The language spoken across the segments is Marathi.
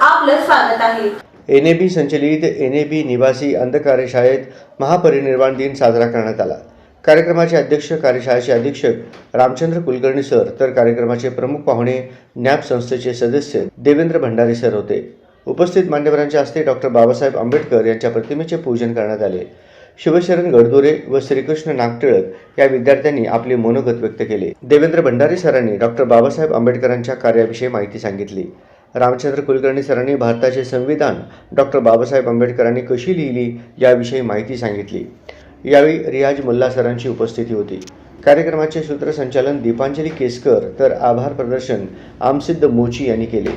आपलं स्वागत आहे. एन ए बी संचलित एन ए बी निवासी अंध कार्यशाळेत महापरिनिर्वाण दिन साजरा करण्यात आला. कार्यक्रमाचे अध्यक्ष कार्यशाळेचे अधीक्षक रामचंद्र कुलकर्णी सर तर कार्यक्रमाचे प्रमुख पाहुणे नॅप संस्थेचे सदस्य देवेंद्र भंडारी सर होते. उपस्थित मान्यवरांच्या हस्ते डॉक्टर बाबासाहेब आंबेडकर यांच्या प्रतिमेचे पूजन करण्यात आले. शिवशरण गडदोरे व श्रीकृष्ण नागटिळक या विद्यार्थ्यांनी आपले मनोगत व्यक्त केले. देवेंद्र भंडारी सरांनी डॉक्टर बाबासाहेब आंबेडकरांच्या कार्याविषयी माहिती सांगितली. रामचंद्र कुलकर्णी सरांनी भारताचे संविधान डॉक्टर बाबासाहेब आंबेडकरांनी कशी लिहिली याविषयी माहिती सांगितली. यावेळी रियाज मुल्ला सरांची उपस्थिती होती. कार्यक्रमाचे सूत्रसंचालन दीपांजली केसकर तर आभार प्रदर्शन आमसिद्ध मोची यांनी केले.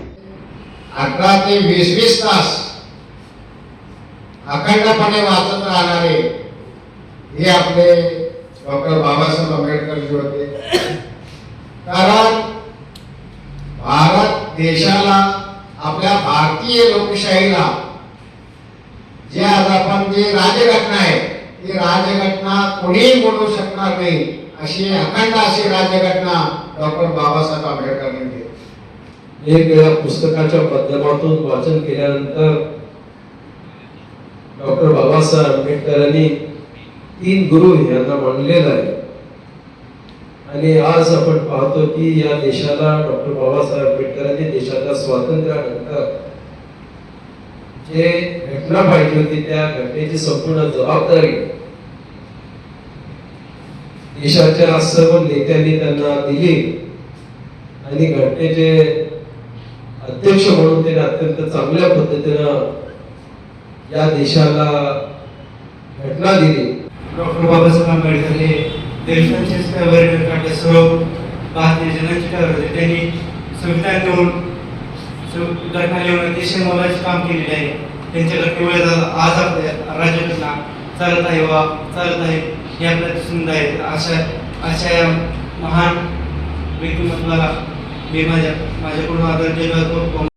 अकरा ते वीस वीस तास अखंडपणे वाचत राहणारे हे आपले डॉक्टर बाबासाहेब आंबेडकर जे होते. कारण भारत देशाला आपल्या भारतीय लोकशाहीला जे आज आपण जे राजघटना आहे ती राज्यघटना कोणीही बोलू शकणार नाही अशी अखंड अशी राज्यघटना डॉक्टर बाबासाहेब आंबेडकरांनी दिली वेगवेगळ्या पुस्तकाच्या माध्यमातून वाचन केल्यानंतर डॉक्टर बाबासाहेब आंबेडकरांनी तीन गुरु यांना मानलेलं आहे. आणि आज आपण पाहतो की या देशाला डॉक्टर बाबासाहेब आंबेडकरांनी देशाला स्वातंत्र्यानंतर जे घटना पाहिजे होती त्या घटनेची संपूर्ण जबाबदारी देशाच्या सर्व नेत्यांनी त्यांना दिली. आणि घटनेचे अध्यक्ष म्हणून त्यांनी अत्यंत चांगल्या पद्धतीनं या देशाला घटना दिली. डॉक्टर बाबासाहेब आंबेडकर हे देशाचे वर्णन काढले सर्व भारतीय जनाची होते त्यांनी संविधान लिहून घटना लिहून अतिशय मोलाचे काम केलेले आहे. त्यांच्याकडे केवळ आज आपल्या राज्यघटना चालत आहे वा चालत आहे हे आपल्याला दिसून आहे अशा अशा या महान व्यक्तिमत्वाला मी माझ्या माझ्याकडून आदर केला जातो